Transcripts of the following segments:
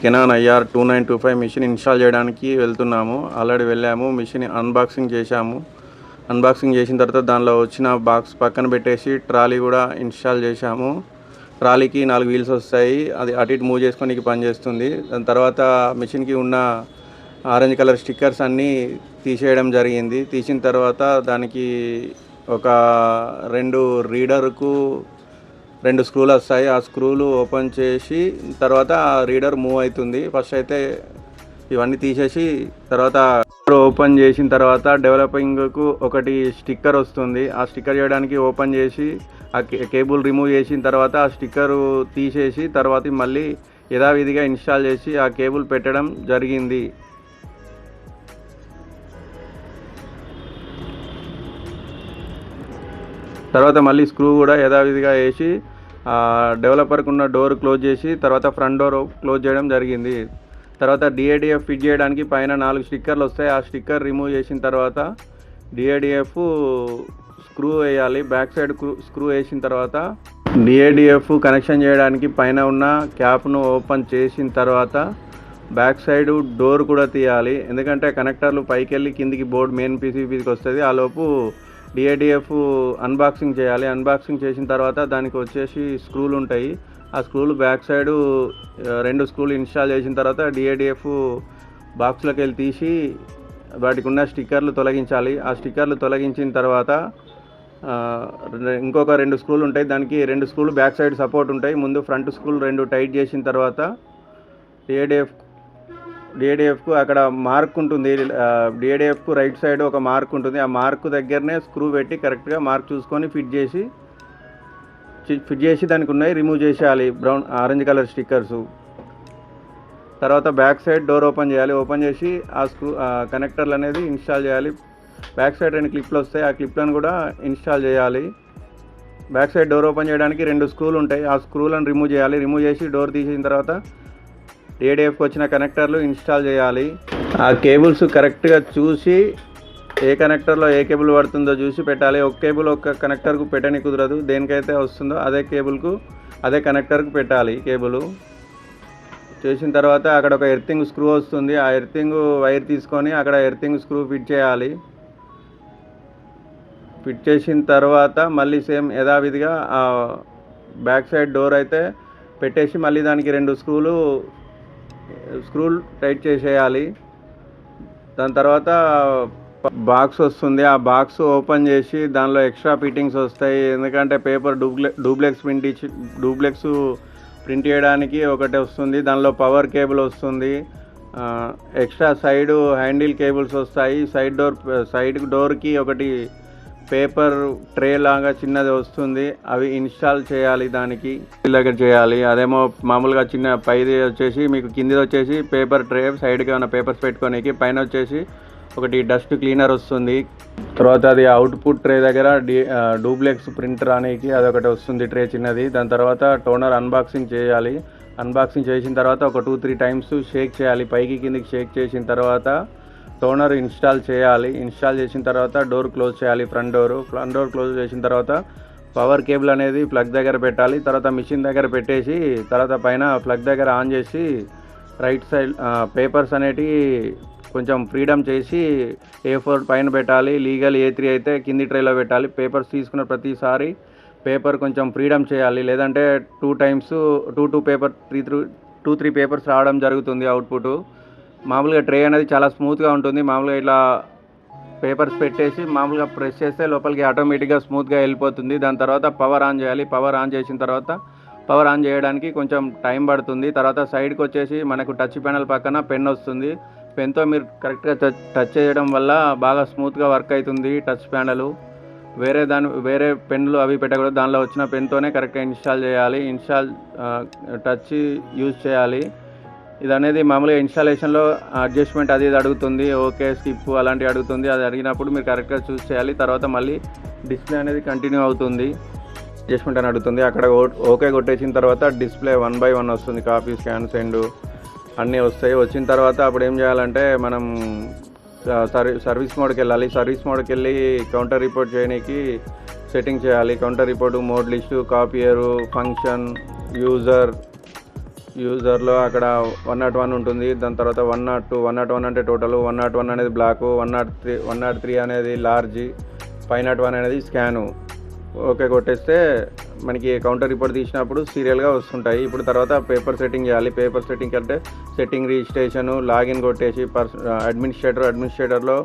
Canon IR two nine two five machine install చేయడానికి వెళ్తున్నాము. Already వెళ్ళాము మిషన్ అన్బాక్సింగ్ చేశాము. అన్బాక్సింగ్ చేసిన తర్వాత దానిలో వచ్చిన బాక్స్ పక్కన పెట్టేసి ట్రాలీ కూడా ఇన్స్టాల్ చేశాము. ట్రాలీకి నాలుగు వీల్స్ వస్తాయి. అది అటు ఇటు మూవ్ చేసుకోనికి పనిచేస్తుంది దాని తర్వాత మిషన్కి ఉన్న ఆరెంజ్ కలర్ స్టిక్కర్స్ అన్నీ తీసేయడం జరిగింది. తీసిన తర్వాత దానికి ఒక రెండు రీడర్కు రెండు స్క్రూలు వస్తాయి. ఆ స్క్రూలు ఓపెన్ చేసి తర్వాత ఆ రీడర్ మూవ్ అవుతుంది. ఫస్ట్ అయితే ఇవన్నీ తీసేసి తర్వాత ఓపెన్ చేసిన తర్వాత డెవలపింగ్కు ఒకటి స్టిక్కర్ వస్తుంది. ఆ స్టిక్కర్ చేయడానికి ఓపెన్ చేసి ఆ కేబుల్ రిమూవ్ చేసిన తర్వాత ఆ స్టిక్కర్ తీసేసి తర్వాత మళ్ళీ యథావిధిగా ఇన్స్టాల్ చేసి ఆ కేబుల్ పెట్టడం జరిగింది. తర్వాత మళ్ళీ స్క్రూ కూడా యథావిధిగా వేసి డెవలపర్కి ఉన్న డోర్ క్లోజ్ చేసి తర్వాత ఫ్రంట్ డోర్ క్లోజ్ చేయడం జరిగింది. తర్వాత డిఏడిఎఫ్ ఫిట్ చేయడానికి పైన నాలుగు స్టిక్కర్లు వస్తాయి. ఆ స్టిక్కర్ రిమూవ్ చేసిన తర్వాత డిఏడిఎఫ్ స్క్రూ వేయాలి. బ్యాక్ సైడ్ స్క్రూ వేసిన తర్వాత డిఏడిఎఫ్ కనెక్షన్ చేయడానికి పైన ఉన్న క్యాప్ను ఓపెన్ చేసిన తర్వాత బ్యాక్ సైడ్ డోర్ కూడా తీయాలి. ఎందుకంటే కనెక్టర్లు పైకి వెళ్ళి కిందికి బోర్డ్ మెయిన్ పీసీబీకి వస్తుంది. ఆ లోపు డిఏడిఎఫ్ అన్బాక్సింగ్ చేయాలి. అన్బాక్సింగ్ చేసిన తర్వాత దానికి వచ్చేసి స్క్రూలు ఉంటాయి. ఆ స్క్రూలు బ్యాక్ సైడు రెండు స్క్రూలు ఇన్స్టాల్ చేసిన తర్వాత డిఏడిఎఫ్ బాక్స్లోకి వెళ్ళి తీసి వాటికి ఉన్న స్టిక్కర్లు తొలగించాలి. ఆ స్టిక్కర్లు తొలగించిన తర్వాత ఇంకొక రెండు స్క్రూలు ఉంటాయి. దానికి రెండు స్క్రూలు బ్యాక్ సైడ్ సపోర్ట్ ఉంటాయి. ముందు ఫ్రంట్ స్క్రూలు రెండు టైట్ చేసిన తర్వాత డిఏడిఎఫ్ డిఏడిఎఫ్కు అక్కడ మార్క్ ఉంటుంది. డిఏడిఎఫ్కు రైట్ సైడ్ ఒక మార్క్ ఉంటుంది. ఆ మార్క్ దగ్గరనే స్క్రూ పెట్టి కరెక్ట్గా మార్క్ చూసుకొని ఫిట్ చేసి ఫిట్ చేసి దానికి ఉన్నాయి. రిమూవ్ చేసేయాలి. Brown orange colour stickers. తర్వాత బ్యాక్ సైడ్ డోర్ ఓపెన్ చేయాలి. ఓపెన్ చేసి ఆ స్క్రూ కనెక్టర్లు అనేది ఇన్స్టాల్ చేయాలి. బ్యాక్ సైడ్ రెండు క్లిప్లు వస్తాయి. ఆ క్లిప్లను కూడా ఇన్స్టాల్ చేయాలి. బ్యాక్ సైడ్ డోర్ ఓపెన్ చేయడానికి రెండు స్క్రూలు ఉంటాయి. ఆ స్క్రూలను రిమూవ్ చేయాలి. రిమూవ్ చేసి డోర్ తీసిన తర్వాత ఏడిఎఫ్కి వచ్చిన కనెక్టర్లు ఇన్స్టాల్ చేయాలి. ఆ కేబుల్స్ కరెక్ట్గా చూసి ఏ కనెక్టర్లో ఏ కేబుల్ పడుతుందో చూసి పెట్టాలి. ఒక కేబుల్ ఒక కనెక్టర్కు పెట్టని కుదరదు. దేనికైతే వస్తుందో అదే కేబుల్కు అదే కనెక్టర్కు పెట్టాలి కేబుల్. చేసిన తర్వాత అక్కడ ఒక ఎర్తింగ్ స్క్రూ వస్తుంది. ఆ ఎర్తింగ్ వైర్ తీసుకొని అక్కడ ఎర్తింగ్ స్క్రూ ఫిట్ చేయాలి. ఫిట్ చేసిన తర్వాత మళ్ళీ సేమ్ యథావిధిగా బ్యాక్ సైడ్ డోర్ అయితే పెట్టేసి మళ్ళీ దానికి రెండు స్క్రూలు స్క్రూల్ టైట్ చేసేయాలి. దాని తర్వాత బాక్స్ వస్తుంది. ఆ బాక్స్ ఓపెన్ చేసి దానిలో ఎక్స్ట్రా ఫిట్టింగ్స్ వస్తాయి. ఎందుకంటే పేపర్ డూప్లె డూప్లెక్స్ ప్రింట్ ఇచ్చి డూప్లెక్స్ ప్రింట్ చేయడానికి ఒకటి వస్తుంది. దానిలో పవర్ కేబుల్ వస్తుంది. ఎక్స్ట్రా సైడ్ హ్యాండిల్ కేబుల్స్ వస్తాయి. సైడ్ డోర్ సైడ్ డోర్కి ఒకటి పేపర్ ట్రే లాగా చిన్నది వస్తుంది అవి ఇన్స్టాల్ చేయాలి దానికి. దగ్గర చేయాలి. అదేమో మామూలుగా చిన్న పైది వచ్చేసి మీకు కిందిది వచ్చేసి పేపర్ ట్రే సైడ్కి ఏమైనా పేపర్స్ పెట్టుకోనికి పైన వచ్చేసి ఒకటి డస్ట్ క్లీనర్ వస్తుంది. తర్వాత అది అవుట్పుట్ ట్రే దగ్గర డి డూప్లెక్స్ ప్రింట్ రానికి అదొకటి వస్తుంది ట్రే చిన్నది. దాని తర్వాత టోనర్ అన్బాక్సింగ్ చేయాలి. అన్బాక్సింగ్ చేసిన తర్వాత ఒక టూ త్రీ టైమ్స్ షేక్ చేయాలి. పైకి కిందికి షేక్ చేసిన తర్వాత టోనర్ ఇన్స్టాల్ చేయాలి. ఇన్స్టాల్ చేసిన తర్వాత డోర్ క్లోజ్ చేయాలి front door. Front door close చేసిన తర్వాత పవర్ కేబుల్ అనేది ప్లగ్ దగ్గర పెట్టాలి. తర్వాత మిషన్ దగ్గర పెట్టేసి తర్వాత పైన ప్లగ్ దగ్గర ఆన్ చేసి రైట్ సైడ్ పేపర్స్ అనేటివి కొంచెం ఫ్రీడమ్ చేసి ఏ ఫోర్ పైన పెట్టాలి. లీగల్ ఏ త్రీ అయితే కింది ట్రైలో పెట్టాలి. పేపర్స్ తీసుకున్న ప్రతిసారి పేపర్ కొంచెం ఫ్రీడమ్ చేయాలి. లేదంటే two times two two paper three three two three papers రావడం జరుగుతుంది అవుట్పుట్. మామూలుగా ట్రే అనేది చాలా స్మూత్గా ఉంటుంది. మామూలుగా ఇట్లా పేపర్స్ పెట్టేసి మామూలుగా ప్రెస్ చేస్తే లోపలికి ఆటోమేటిక్గా స్మూత్గా వెళ్ళిపోతుంది. దాని తర్వాత పవర్ ఆన్ చేయాలి. పవర్ ఆన్ చేసిన తర్వాత పవర్ ఆన్ చేయడానికి కొంచెం టైం పడుతుంది. తర్వాత సైడ్కి వచ్చేసి మనకు టచ్ ప్యానల్ పక్కన పెన్ వస్తుంది. పెన్తో మీరు కరెక్ట్గా టచ్ టచ్ చేయడం వల్ల బాగా స్మూత్గా వర్క్ అవుతుంది టచ్ ప్యానల్. వేరే దాని వేరే పెన్లు అవి పెట్టకూడదు. దానిలో వచ్చిన పెన్తోనే కరెక్ట్గా ఇన్స్టాల్ చేయాలి. ఇన్స్టాల్ టచ్ యూజ్ చేయాలి. ఇది అనేది మామూలుగా ఇన్స్టాలేషన్లో అడ్జస్ట్మెంట్ అది ఇది అడుగుతుంది ఓకే స్కిప్ అలాంటివి అడుగుతుంది. అది అడిగినప్పుడు మీరు కరెక్ట్గా చూస్ చేయాలి. తర్వాత మళ్ళీ డిస్ప్లే అనేది కంటిన్యూ అవుతుంది. అడ్జస్ట్మెంట్ అని అడుగుతుంది. అక్కడ ఓకే కొట్టేసిన తర్వాత డిస్ప్లే వన్ బై వన్ వస్తుంది. కాపీ స్కాన్ సెండ్ అన్నీ వస్తాయి. వచ్చిన తర్వాత అప్పుడు ఏం చేయాలంటే మనం సర్వీ సర్వీస్ మోడ్కి వెళ్ళాలి. సర్వీస్ మోడ్కి వెళ్ళి కౌంటర్ రిపోర్ట్ చేయడానికి సెట్టింగ్ చేయాలి. Counter report mode list copier function user యూజర్లో అక్కడ వన్ నాట్ వన్ ఉంటుంది. దాని తర్వాత one not two one not one అంటే టోటల్ వన్ నాట్ వన్ అనేది black one not three one not three అనేది లార్జ్ ఫైవ్ నాట్ వన్ అనేది scan okay కొట్టేస్తే మనకి కౌంటర్ రిపోర్ట్ తీసినప్పుడు సీరియల్గా వస్తుంటాయి. ఇప్పుడు తర్వాత పేపర్ సెట్టింగ్ చేయాలి. పేపర్ సెట్టింగ్ అంటే సెట్టింగ్ రిజిస్ట్రేషను లాగిన్ కొట్టేసి పర్స్ అడ్మినిస్ట్రేటర్ అడ్మినిస్ట్రేటర్లో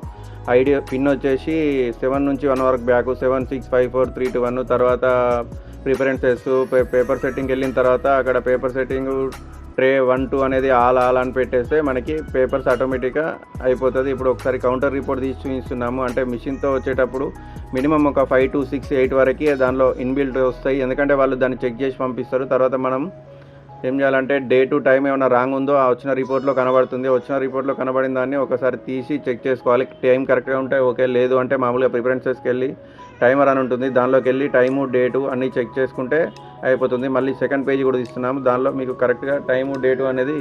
ఐడి పిన్ వచ్చేసి సెవెన్ నుంచి వన్ వరకు back seven six five four three two one తర్వాత ప్రిఫరెన్సెస్ పేపర్ సెట్టింగ్కి వెళ్ళిన తర్వాత అక్కడ paper setting tray one two అనేది ఆల్ ఆల్ అని పెట్టేస్తే మనకి పేపర్స్ ఆటోమేటిక్గా అయిపోతుంది. ఇప్పుడు ఒకసారి కౌంటర్ రిపోర్ట్ తీసి చూపిస్తున్నాము అంటే మిషన్తో వచ్చేటప్పుడు మినిమం ఒక ఫైవ్ టు సిక్స్ ఎయిట్ వరకు దానిలో ఇన్బిల్ట్ వస్తాయి. ఎందుకంటే వాళ్ళు దాన్ని చెక్ చేసి పంపిస్తారు. తర్వాత మనం ఏం చేయాలంటే డే టు టైం ఏమైనా రాంగ్ ఉందో ఆ వచ్చిన రిపోర్ట్లో కనబడుతుంది వచ్చిన రిపోర్ట్లో కనబడిన దాన్ని ఒకసారి తీసి చెక్ చేసుకోవాలి. టైం కరెక్ట్గా ఉంటే ఓకే లేదు అంటే మామూలుగా ప్రిఫరెన్సెస్కి వెళ్ళి టైమర్ అని ఉంటుంది. దానిలోకి వెళ్ళి టైము డేటు అన్నీ చెక్ చేసుకుంటే అయిపోతుంది. మళ్ళీ సెకండ్ పేజ్ కూడా తీస్తున్నాము. దానిలో మీకు కరెక్ట్గా టైము డేటు అనేది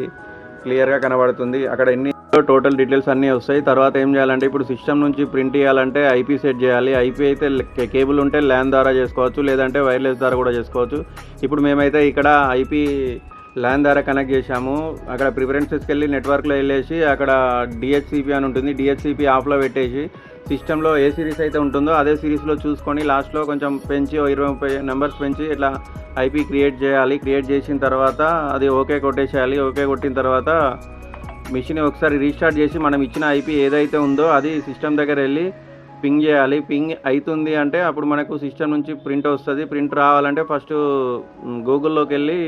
క్లియర్గా కనబడుతుంది. అక్కడ ఎన్ని టోటల్ డీటెయిల్స్ అన్నీ వస్తాయి. తర్వాత ఏం చేయాలంటే ఇప్పుడు సిస్టమ్ నుంచి ప్రింట్ చేయాలంటే ఐపీ సెట్ చేయాలి. ఐపీ అయితే కేబుల్ ఉంటే ల్యాన్ ద్వారా చేసుకోవచ్చు లేదంటే వైర్లెస్ ద్వారా కూడా చేసుకోవచ్చు. ఇప్పుడు మేమైతే ఇక్కడ ఐపీ ల్యాన్ ద్వారా కనెక్ట్ చేశాము. అక్కడ ప్రిఫరెన్సెస్కి వెళ్ళి నెట్వర్క్లో వెళ్ళేసి అక్కడ డిహెచ్సిపి అని ఉంటుంది. డిహెచ్సిపి ఆఫ్లో పెట్టేసి సిస్టంలో ఏ సిరీస్ అయితే ఉంటుందో అదే సిరీస్లో చూసుకొని లాస్ట్లో కొంచెం పెంచి ఇరవై ముప్పై నెంబర్స్ పెంచి ఇట్లా ఐపీ క్రియేట్ చేయాలి. క్రియేట్ చేసిన తర్వాత అది ఓకే కొట్టేసేయాలి. ఓకే కొట్టిన తర్వాత మిషన్ ఒకసారి రీస్టార్ట్ చేసి మనం ఇచ్చిన ఐపీ ఏదైతే ఉందో అది సిస్టమ్ దగ్గర వెళ్ళి పింగ్ చేయాలి. పింగ్ అవుతుంది అంటే అప్పుడు మనకు సిస్టమ్ నుంచి ప్రింట్ వస్తుంది. ప్రింట్ రావాలంటే ఫస్ట్ గూగుల్లోకి వెళ్ళి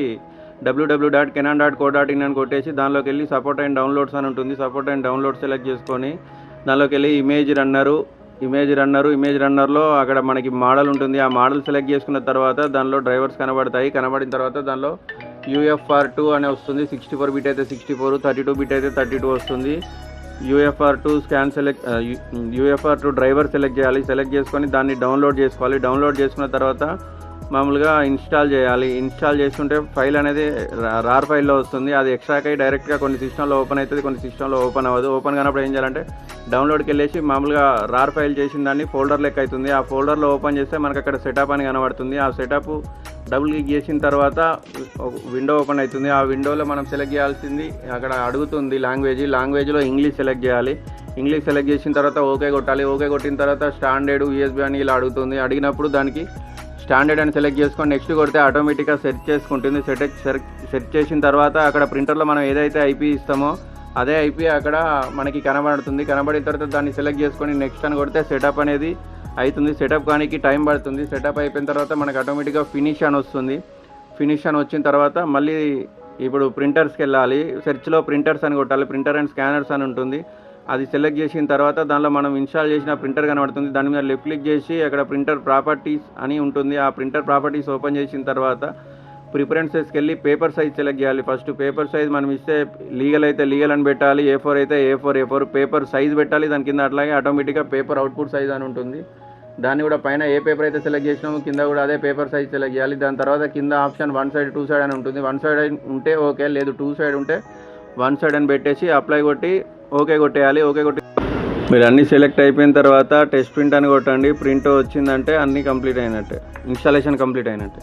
W W dot Canon dot co dot in అని కొట్టేసి దానిలోకి వెళ్ళి సపోర్ట్ అండ్ డౌన్లోడ్స్ అని ఉంటుంది. సపోర్ట్ అండ్ డౌన్లోడ్ సెలెక్ట్ చేసుకొని దానిలోకి వెళ్ళి image runner image runner image రన్నర్లో అక్కడ మనకి మోడల్ ఉంటుంది. ఆ మోడల్ సెలెక్ట్ చేసుకున్న తర్వాత దానిలో డ్రైవర్స్ కనబడతాయి. కనబడిన తర్వాత దానిలో యూఎఫ్ఆర్ టూ అని వస్తుంది. సిక్స్టీ ఫోర్ బిట్ అయితే sixty four thirty two bit అయితే థర్టీ టూ వస్తుంది. UFR two scan select UFR two driver select చేయాలి. సెలెక్ట్ చేసుకొని దాన్ని డౌన్లోడ్ చేసుకోవాలి. డౌన్లోడ్ చేసుకున్న తర్వాత మామూలుగా ఇన్స్టాల్ చేయాలి. ఇన్స్టాల్ చేసుకుంటే ఫైల్ అనేది రా- రార్ ఫైల్లో వస్తుంది. అది ఎక్స్ట్రాక్ అయ్యి డైరెక్ట్గా కొన్ని సిస్టంలో ఓపెన్ అవుతుంది కొన్ని సిస్టంలో ఓపెన్ అవ్వదు. ఓపెన్ కానప్పుడు ఏం చేయాలంటే డౌన్లోడ్కి వెళ్ళేసి మామూలుగా రార్ ఫైల్ చేసిన దాన్ని ఫోల్డర్ లెక్క అవుతుంది. ఆ ఫోల్డర్లో ఓపెన్ చేస్తే మనకు అక్కడ సెటప్ అని కనబడుతుంది. ఆ సెటప్ డబుల్ క్లిక్ చేసిన తర్వాత విండో ఓపెన్ అవుతుంది. ఆ విండోలో మనం సెలెక్ట్ చేయాల్సింది అక్కడ అడుగుతుంది లాంగ్వేజ్ లాంగ్వేజ్లో ఇంగ్లీష్ సెలెక్ట్ చేయాలి. ఇంగ్లీష్ సెలెక్ట్ చేసిన తర్వాత ఓకే కొట్టాలి. ఓకే కొట్టిన తర్వాత స్టాండర్డ్ యూఎస్బి అని ఇలా అడుగుతుంది. అడిగినప్పుడు దానికి స్టాండర్డ్ అని సెలెక్ట్ చేసుకొని నెక్స్ట్ కొడితే ఆటోమేటిక్గా సెట్ చేసుకుంటుంది. సెట్ సెట్ చేసిన తర్వాత అక్కడ ప్రింటర్లో మనం ఏదైతే ఐపీ ఇస్తామో అదే ఐపీ అక్కడ మనకి కనబడుతుంది. కనబడిన తర్వాత దాన్ని సెలెక్ట్ చేసుకొని నెక్స్ట్ అని కొడితే సెటప్ అనేది అవుతుంది సెటప్ కానికి టైం పడుతుంది. సెటప్ అయిపోయిన తర్వాత మనకి ఆటోమేటిక్గా ఫినిష్ అని వస్తుంది. ఫినిష్ అని వచ్చిన తర్వాత మళ్ళీ ఇప్పుడు ప్రింటర్స్కి వెళ్ళాలి. సెర్చ్లో ప్రింటర్స్ అని కొట్టాలి. ప్రింటర్ అండ్ స్కానర్స్ అని ఉంటుంది. అది సెలెక్ట్ చేసిన తర్వాత దానిలో మనం ఇన్స్టాల్ చేసిన ప్రింటర్ కనబడుతుంది. దాని మీద లెఫ్ట్ క్లిక్ చేసి అక్కడ ప్రింటర్ ప్రాపర్టీస్ అని ఉంటుంది. ఆ ప్రింటర్ ప్రాపర్టీస్ ఓపెన్ చేసిన తర్వాత ప్రిఫరెన్సెస్కి వెళ్ళి పేపర్ సైజ్ సెలెక్ట్ చేయాలి. ఫస్ట్ పేపర్ సైజ్ మనం ఇస్తే లీగల్ అయితే లీగల్ అని పెట్టాలి. ఏ ఫోర్ అయితే A four A four paper size పెట్టాలి. దాని కింద అట్లాగే ఆటోమేటిక్గా పేపర్ అవుట్పుట్ సైజ్ అని ఉంటుంది. దాన్ని కూడా పైన ఏ పేపర్ అయితే సెలెక్ట్ చేసినామో కింద కూడా అదే పేపర్ సైజ్ సెలెక్ట్ చేయాలి. దాని తర్వాత కింద option one side two side అని ఉంటుంది. వన్ సైడ్ ఉంటే ఓకే లేదు టూ సైడ్ ఉంటే వన్ సైడ్ అని పెట్టేసి అప్లై కొట్టి ఓకే కొట్టేయాలి ఓకే కొట్టి మీరు అన్నీ సెలెక్ట్ అయిపోయిన తర్వాత టెస్ట్ ప్రింట్ అని కొట్టండి. ప్రింట్ వచ్చిందంటే అన్నీ కంప్లీట్ అయినట్టే. ఇన్స్టాలేషన్ కంప్లీట్ అయినట్టే.